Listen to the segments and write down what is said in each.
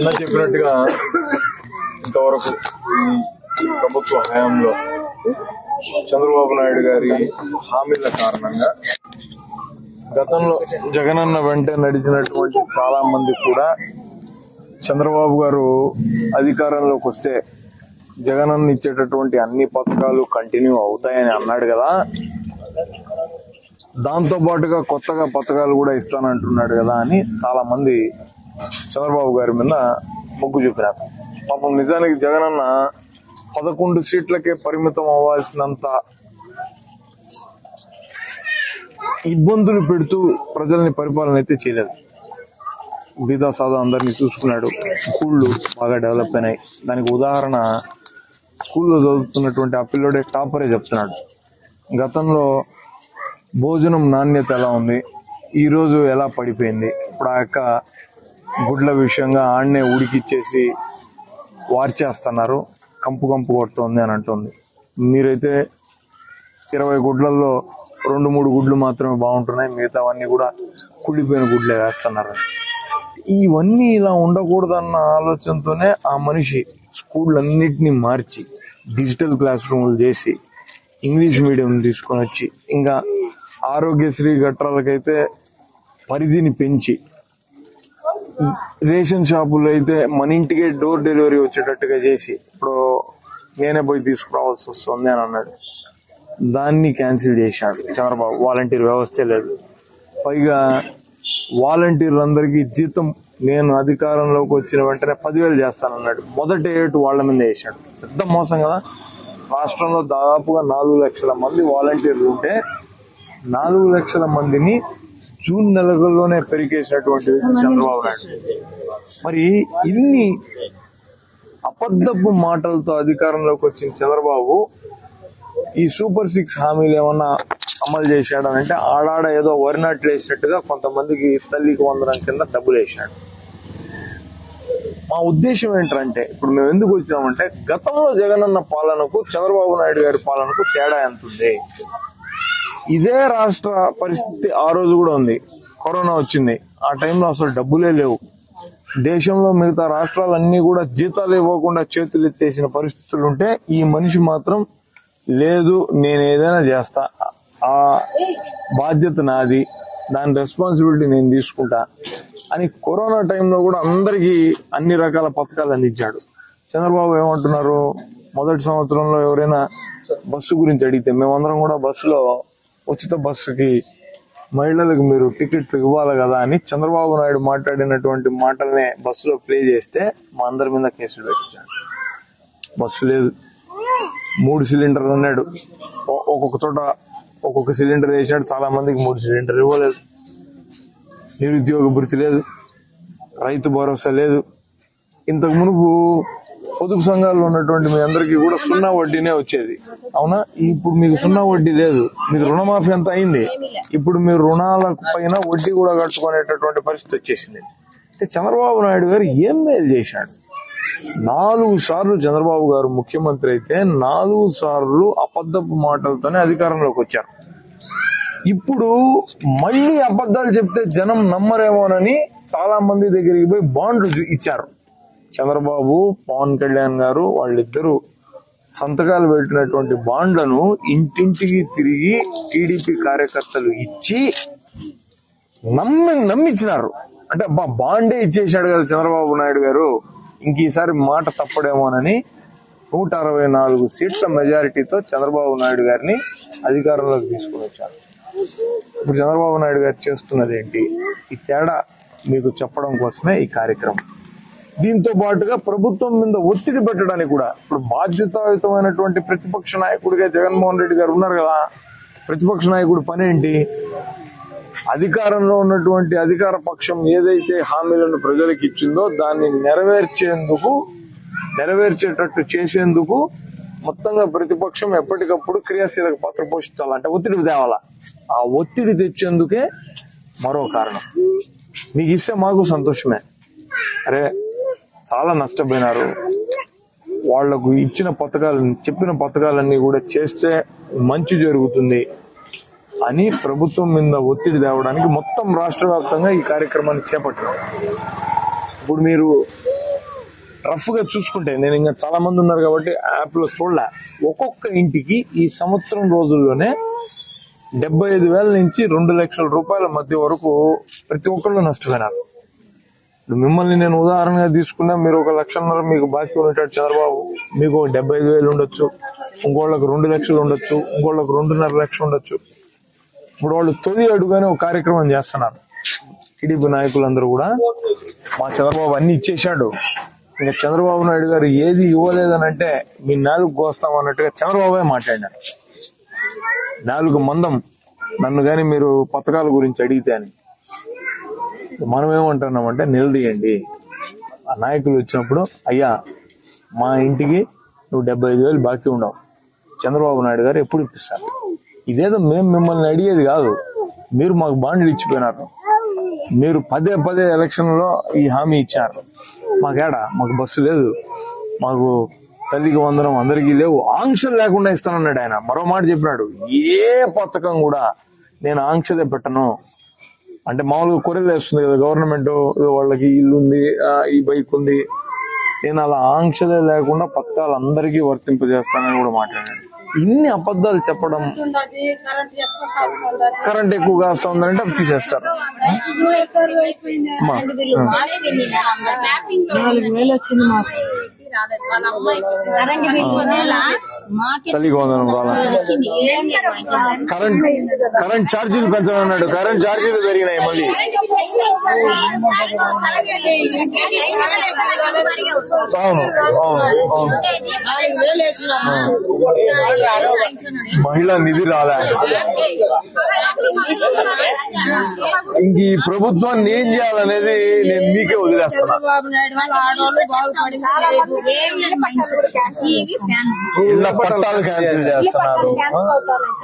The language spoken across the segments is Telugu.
ఇలా చెప్పినట్టుగా ఇంతవరకు ఈ ప్రభుత్వ హయాంలో చంద్రబాబు నాయుడు గారి హామీల కారణంగా గతంలో జగనన్న వెంట నడిచినటువంటి చాలా మంది కూడా చంద్రబాబు గారు అధికారంలోకి వస్తే జగనన్న ఇచ్చేటటువంటి అన్ని పథకాలు కంటిన్యూ అవుతాయని అన్నాడు కదా. దాంతో పాటుగా కొత్తగా పథకాలు కూడా ఇస్తానంటున్నాడు కదా అని చాలా మంది చంద్రబాబు గారి మీద మొగ్గు చూపినారు. పాపం నిజానికి జగనన్న పదకొండు సీట్లకే పరిమితం అవ్వాల్సినంత ఇబ్బందులు పెడుతూ ప్రజల్ని పరిపాలన అయితే చేయలేదు. బీదా సాదా అందరినీ చూసుకున్నాడు. స్కూళ్ళు బాగా డెవలప్ అయినాయి. దానికి ఉదాహరణ స్కూల్లో చదువుతున్నటువంటి ఆ పిల్లోడే టాపరే చెప్తున్నాడు. గతంలో భోజనం నాణ్యత ఎలా ఉంది? ఈరోజు ఎలా పడిపోయింది? ఇప్పుడు ఆ యొక్క గుడ్ల విషయంగా ఆడనే ఉడికిచ్చేసి వార్చేస్తున్నారు కంపు కంపు కొడుతోంది అని అంటుంది. మీరైతే ఇరవై గుడ్లలో రెండు మూడు గుడ్లు మాత్రమే బాగుంటున్నాయి. మిగతావన్నీ కూడా కుళ్ళిపోయిన గుడ్లే వేస్తున్నారు. ఇవన్నీ ఇలా ఉండకూడదన్న ఆలోచనతోనే ఆ మనిషి స్కూళ్ళన్నిటినీ మార్చి డిజిటల్ క్లాస్ రూమ్లు చేసి ఇంగ్లీష్ మీడియం తీసుకొని వచ్చి ఇంకా ఆరోగ్యశ్రీ గట్రాలకైతే పరిధిని పెంచి రేషన్ షాపుల్లో అయితే మన ఇంటికే డోర్ డెలివరీ వచ్చేటట్టుగా చేసి ఇప్పుడు నేనే పోయి తీసుకురావాల్సి వస్తుంది అని అన్నాడు. దాన్ని క్యాన్సిల్ చేశాడు చంద్రబాబు. వాలంటీర్ వ్యవస్థే లేదు. పైగా వాలంటీర్లందరికీ జీతం నేను అధికారంలోకి వచ్చిన వెంటనే పదివేలు చేస్తానన్నాడు. మొదటి ఏటు వాళ్ళ మీద వేసాడు పెద్ద మోసం కదా. రాష్ట్రంలో దాదాపుగా నాలుగు లక్షల మంది వాలంటీర్లు ఉంటే నాలుగు లక్షల మందిని జూన్ నెలలోనే పెరిగేసినటువంటి వ్యక్తి చంద్రబాబు నాయుడు. మరి ఇన్ని అబద్ధపు మాటలతో అధికారంలోకి వచ్చిన చంద్రబాబు ఈ సూపర్ సిక్స్ హామీలు ఏమన్నా అమలు చేశాడనంటే ఆడాడ ఏదో వరి నాట్లు వేసినట్టుగా కొంతమందికి తల్లికి వందనం కింద డబ్బులు వేసాడు మా ఉద్దేశం ఏంటంటే ఇప్పుడు మేము ఎందుకు వచ్చినామంటే గతంలో జగనన్న పాలనకు చంద్రబాబు నాయుడు గారి పాలనకు తేడా ఎంత ఉంది ఇదే రాష్ట్ర పరిస్థితి ఆ రోజు కూడా ఉంది. కరోనా వచ్చింది. ఆ టైంలో అసలు డబ్బులే లేవు. దేశంలో మిగతా రాష్ట్రాలన్నీ కూడా జీతాలు ఇవ్వకుండా చేతులు ఎత్తేసిన పరిస్థితులు ఉంటే ఈ మనిషి మాత్రం లేదు నేను ఏదైనా చేస్తా. ఆ బాధ్యత నాది దాని రెస్పాన్సిబిలిటీ నేను తీసుకుంటా అని కరోనా టైంలో కూడా అందరికీ అన్ని రకాల పథకాలు అందించాడు. చంద్రబాబు ఏమంటున్నారు? మొదటి సంవత్సరంలో ఎవరైనా బస్సు గురించి అడిగితే మేమందరం కూడా బస్సులో ఉచిత బస్సుకి మహిళలకు మీరు టికెట్లు ఇవ్వాలి కదా అని చంద్రబాబు నాయుడు మాట్లాడినటువంటి మాటలనే బస్సులో ప్లే చేస్తే మా అందరి మీద కేసులు పెట్టించాడు బస్సు లేదు. మూడు సిలిండర్లు అన్నాడు ఒ- ఒక్కొక్క చోట ఒక్కొక్క సిలిండర్ వేసాడు చాలా మందికి మూడు సిలిండర్ ఇవ్వలేదు. నిరుద్యోగ భృతి లేదు. రైతు భరోసా లేదు. ఇంతకు మునుపు పొదుపు సంఘాల్లో ఉన్నటువంటి మీ అందరికీ కూడా సున్నా వడ్డీనే వచ్చేది. అవునా? ఇప్పుడు మీకు సున్నా వడ్డీ లేదు. మీకు రుణమాఫీ ఎంత అయింది. ఇప్పుడు మీరు రుణాల పైన వడ్డీ కూడా కట్టుకునేటటువంటి పరిస్థితి వచ్చేసింది. అంటే చంద్రబాబు నాయుడు గారు ఏం మేలు చేశాడు? నాలుగు సార్లు చంద్రబాబు గారు ముఖ్యమంత్రి అయితే నాలుగు సార్లు అబద్ధపు మాటలతోనే అధికారంలోకి వచ్చారు. ఇప్పుడు మళ్ళీ అబద్ధాలు చెప్తే జనం నమ్మరేమోనని చాలా మంది దగ్గరికి పోయి బాండ్లు ఇచ్చారు. చంద్రబాబు పవన్ కళ్యాణ్ గారు వాళ్ళిద్దరూ సంతకాలు పెట్టినటువంటి బాండ్లను ఇంటింటికి తిరిగి టీడీపీ కార్యకర్తలు ఇచ్చి నమ్మి నమ్మించినారు. అంటే అబ్బా బాండే ఇచ్చేసాడు కదా చంద్రబాబు నాయుడు గారు. ఇంక ఈసారి మాట తప్పడేమోనని నూట అరవై నాలుగు సీట్ల మెజారిటీతో చంద్రబాబు నాయుడు గారిని అధికారంలోకి తీసుకుని వచ్చారు. ఇప్పుడు చంద్రబాబు నాయుడు గారు చేస్తున్నది ఏంటి ఈ తేడా మీకు చెప్పడం కోసమే ఈ కార్యక్రమం. దీంతో పాటుగా ప్రభుత్వం మీద ఒత్తిడి పెట్టడానికి కూడా ఇప్పుడు బాధ్యతాయుతమైనటువంటి ప్రతిపక్ష నాయకుడిగా జగన్మోహన్ రెడ్డి గారు ఉన్నారు కదా ప్రతిపక్ష నాయకుడి పని ఏంటి అధికారంలో ఉన్నటువంటి అధికార పక్షం ఏదైతే హామీలను ప్రజలకు ఇచ్చిందో దాన్ని నెరవేర్చేందుకు నెరవేర్చేటట్టు చేసేందుకు మొత్తంగా ప్రతిపక్షం ఎప్పటికప్పుడు క్రియాశీలక పాత్ర పోషించాలంటే ఒత్తిడి తేవాలా. ఆ ఒత్తిడి తెచ్చేందుకే మరో కారణం. మీకు ఇస్తే మాకు సంతోషమే. అరే చాలా నష్టపోయినారు. వాళ్ళకు ఇచ్చిన పథకాలు చెప్పిన పథకాలన్నీ కూడా చేస్తే మంచి జరుగుతుంది అని ప్రభుత్వం మీద ఒత్తిడి తేవడానికి మొత్తం రాష్ట్ర వ్యాప్తంగా ఈ కార్యక్రమాన్ని చేపట్టారు ఇప్పుడు మీరు రఫ్గా చూసుకుంటే నేను ఇంకా చాలా మంది ఉన్నారు కాబట్టి యాప్లో చూడలే. ఒక్కొక్క ఇంటికి ఈ సంవత్సరం రోజుల్లోనే డెబ్బై ఐదు వేల నుంచి రెండు లక్షల రూపాయల మధ్య వరకు ప్రతి ఒక్కళ్ళు నష్టపోయినారు. మిమ్మల్ని నేను ఉదాహరణగా తీసుకున్నా మీరు ఒక లక్షన్నర మీకు బాకీ ఉన్నట్టు చంద్రబాబు. మీకు డెబ్బై ఐదు వేలు ఉండొచ్చు ఇంకోళ్ళకి రెండు లక్షలు ఉండొచ్చు ఇంకోళ్ళకి రెండున్నర లక్షలు ఉండొచ్చు. ఇప్పుడు వాళ్ళు తొలి అడుగునే ఒక కార్యక్రమం చేస్తున్నారు. టీడీపీ నాయకులందరూ కూడా. మా చంద్రబాబు అన్ని ఇచ్చేశాడు. ఇంకా చంద్రబాబు నాయుడు గారు ఏది ఇవ్వలేదని అంటే మీ నాలుగు కోస్తాం అన్నట్టుగా చంద్రబాబే మాట్లాడినారు నాలుగు మందం. నన్ను కానీ మీరు పథకాల గురించి అడిగితే అని. మనం ఏమంటున్నామంటే నిలదీయండి ఆ నాయకులు వచ్చినప్పుడు అయ్యా మా ఇంటికి నువ్వు డెబ్బై ఐదు వేలు బాకీ ఉండవు చంద్రబాబు నాయుడు గారు ఎప్పుడు ఇప్పిస్తారు? ఇదేదో మేము మిమ్మల్ని అడిగేది కాదు. మీరు మాకు బాండ్లు ఇచ్చిపోయినారు. మీరు పదే పదే ఎలక్షన్లో ఈ హామీ ఇచ్చారు. మాకేడా? మాకు బస్సు లేదు. మాకు తల్లికి వందనం అందరికీ లేవు. ఆంక్షలు లేకుండా ఇస్తానన్నాడు ఆయన. మరో మాట చెప్పినాడు. ఏ పథకం కూడా నేను ఆంక్ష పెట్టను. అంటే మామూలుగా కొరియలు వేస్తుంది కదా గవర్నమెంట్ వాళ్ళకి ఇల్లు ఉంది ఈ బైక్ ఉంది. నేను అలా ఆంక్షలే లేకుండా పథకాలు అందరికీ వర్తింపజేస్తానని కూడా మాట్లాడాను. ఇన్ని అబద్ధాలు చెప్పడం కరెంట్ ఎక్కువ కాస్తా ఉందంటే అవి తీసేస్తారు. నాలుగు వేలు వచ్చింది తల్లికి వందనం. కరెంట్ కరెంట్ ఛార్జీలు పెంచాలన్నాడు కరెంట్ ఛార్జీలు పెరిగినాయి మళ్ళీ. అవును అవును అవును. మహిళా నిధి రాలే. ఇంక ఈ ప్రభుత్వాన్ని ఏం చేయాలనేది నేను మీకే ఫ్యాన్ ఇళ్ళ పట్టాలు క్యాన్సిల్ చేస్తున్నారు.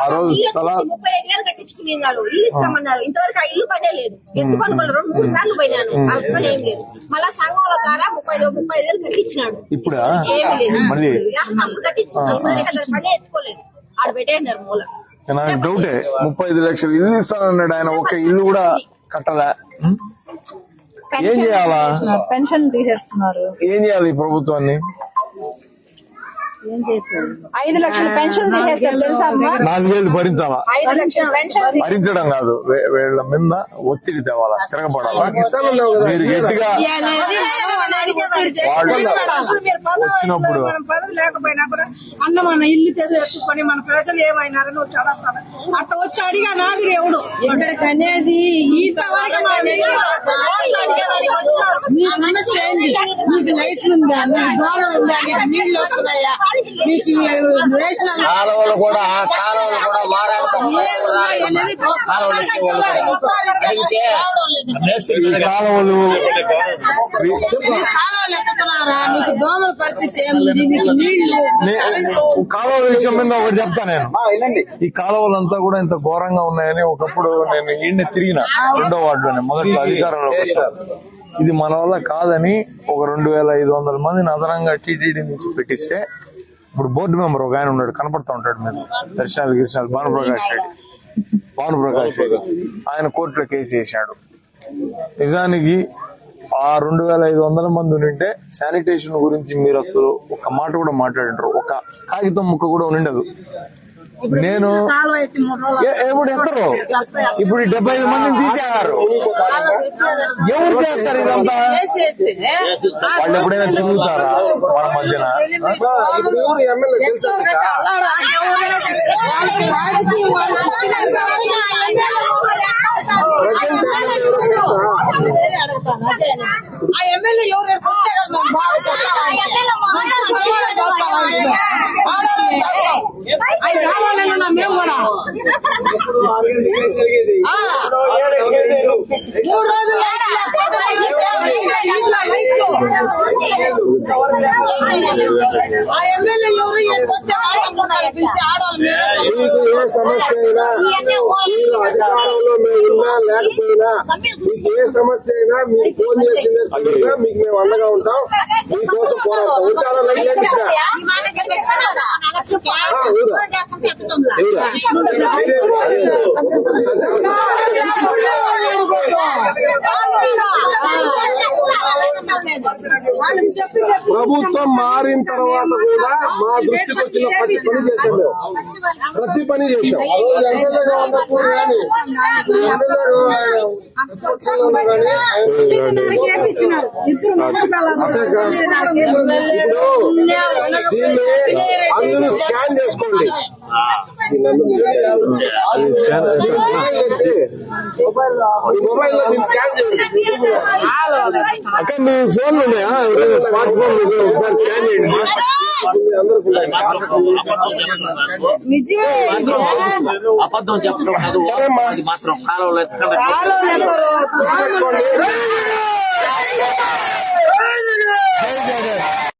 ఆ రోజు స్థల ముప్పై ఐదు వేలు ఇల్లు ఇస్తామన్నారు. ఇంతవరకు ఆ ఇల్లు పనే లేదు. ఎందుకు అనుకోలేదు? రెండు మూడు సార్లు పోయినాను. అసలు ఏం లేదు. మళ్ళా సంఘంలో ద్వారా ముప్పై ఐదు ముప్పై ఐదు వేలు కట్టించినాడు. ఇప్పుడా? ఏమి లేదు. మళ్ళీ? అప్పుడు కట్టించుకున్నాను ఇప్పుడు ఇంకా దాని పని ఎత్తుకోలేదు. ఆడ పెట్టేసినారు మూల. నాకు డౌటే. ముప్పై ఐదు లక్షలు ఇల్లు ఇస్తానన్నాడు ఆయన. ఒక ఇల్లు కూడా కట్టలే? ఏం చేయాలా? పెన్షన్ తీసేస్తున్నారు. ఏం చేయాలి ఈ ప్రభుత్వాన్ని? ఐదు లక్షల పెన్షన్ నాలుగు వేలు భరించాలా ఐదు లక్షల పెన్షన్ భరించడం కాదు. వే- వీళ్ళ మీద ఒత్తిడి తేవాలా తిరగబడాలా? మీరు గట్టిగా వచ్చినప్పుడు. మనం పదవి లేకపోయినా కూడా అన్న మన ఇల్లు తెదు ఎత్తుకొని మన ప్రజలు ఏమైనారు నువ్వు చాలా సమ- అట్లా వచ్చి అడిగా నాది ఎవడు? అనేది ఈ ఇంతవరకు మా వీధిలో ఓట్లు అడిగేదానికి వచ్చినారు. మీ సమస్య ఏంటి మీకు లైట్లు ఉందా? మీకు దోమలు ఉందా? మీకు నీళ్ళు వస్తున్నాయా? మీకు రేషన్ కాలువలు కూడా కాలువలు కాలువలు కాలువలు ఎత్తుతున్నారా మీకు దోమల పరిస్థితి ఏముంది? మీకు నీళ్ళు నే- కాలువ విషయం మీద ఒకటి చెప్తా నేను. ఈ కాలువలంతా కూడా ఇంత ఘోరంగా ఉన్నాయని ఒకప్పుడు నేను ఈయన తిరిగిన రెండో వార్డులోనే మొదట్లో అధికారంలోకి వచ్చాను ఇది మన వల్ల కాదని ఒక రెండు వేల ఐదు వందల మందిని అదనంగా టీటీడీ నుంచి పెట్టిస్తే ఇప్పుడు బోర్డు మెంబర్ ఒక ఆయన ఉన్నాడు కనపడతా ఉంటాడు మీరు దర్శనాలు గిరిశాలు భానుప్రకాష్ రెడ్డి. భానుప్రకాష్ రెడ్డి. ఆయన కోర్టులో కేసు వేశాడు. నిజానికి ఆ రెండు వేల ఐదు వందల మంది ఉంటే శానిటేషన్ గురించి మీరు అసలు ఒక మాట కూడా మాట్లాడినారు ఒక కాగితం ముక్క కూడా ఉండదు నేను ఎప్పుడు ఎత్తరు? ఇప్పుడు డెబ్బై ఐదు మందిని తీసేయారు. ఎవరు చేస్తారు ఇదంతా? వాళ్ళు ఎప్పుడైనా తిరుగుతారా మన మధ్యన? ఆ ఎమ్మెల్యే ఎవరు రేపు వస్తే కదా మనం బాగా చెప్పాలి మొత్తం చెప్పాలి చెప్తాం ఆయనకి. ఆడవాళ్ళకి చెప్తాం. ఆయన రావాలన్నా మేము కూడా ఆ. మూడు రోజులు లైట్ లేకపోతే ఇంట్లో లైట్లు. ఆ ఎమ్మెల్యే ఎవరు పిలిచి మీకు ఏ సమస్య అయినా మీరు అధికారంలో మేము ఉన్నా లేకపోయినా మీకు ఏ సమస్య అయినా మీరు ఫోన్ చేసిన మీకు మేము అండగా ఉంటాం. మీకోసం పోరాడతాం. వచ్చారా లైట్ లేపించిన వాళ్ళకి చెప్పి చెప్పి ప్రభుత్వం మారిన తర్వాత కూడా మా దృష్టికి వచ్చిన ప్రతి పని చేశాం మేము ప్రతి పని చేశాం ఎమ్మెల్యేగా ఉన్నప్పుడు కానీ నాకు ఏపిచ్చినారు ఇద్దరు మొగుడు పిల్లలు. దీన్ని అందరూ స్కాన్ చేసుకోండి. మొబైల్లో దీన్ని స్కాన్ చేయండి. అక్క మీ ఫోన్ ఉన్నాయా? ఎవరైనా స్మార్ట్ ఫోన్ ఒకసారి స్కాన్ చేయండి. అబద్ధం చెప్పడం మాత్రం ఎక్కడ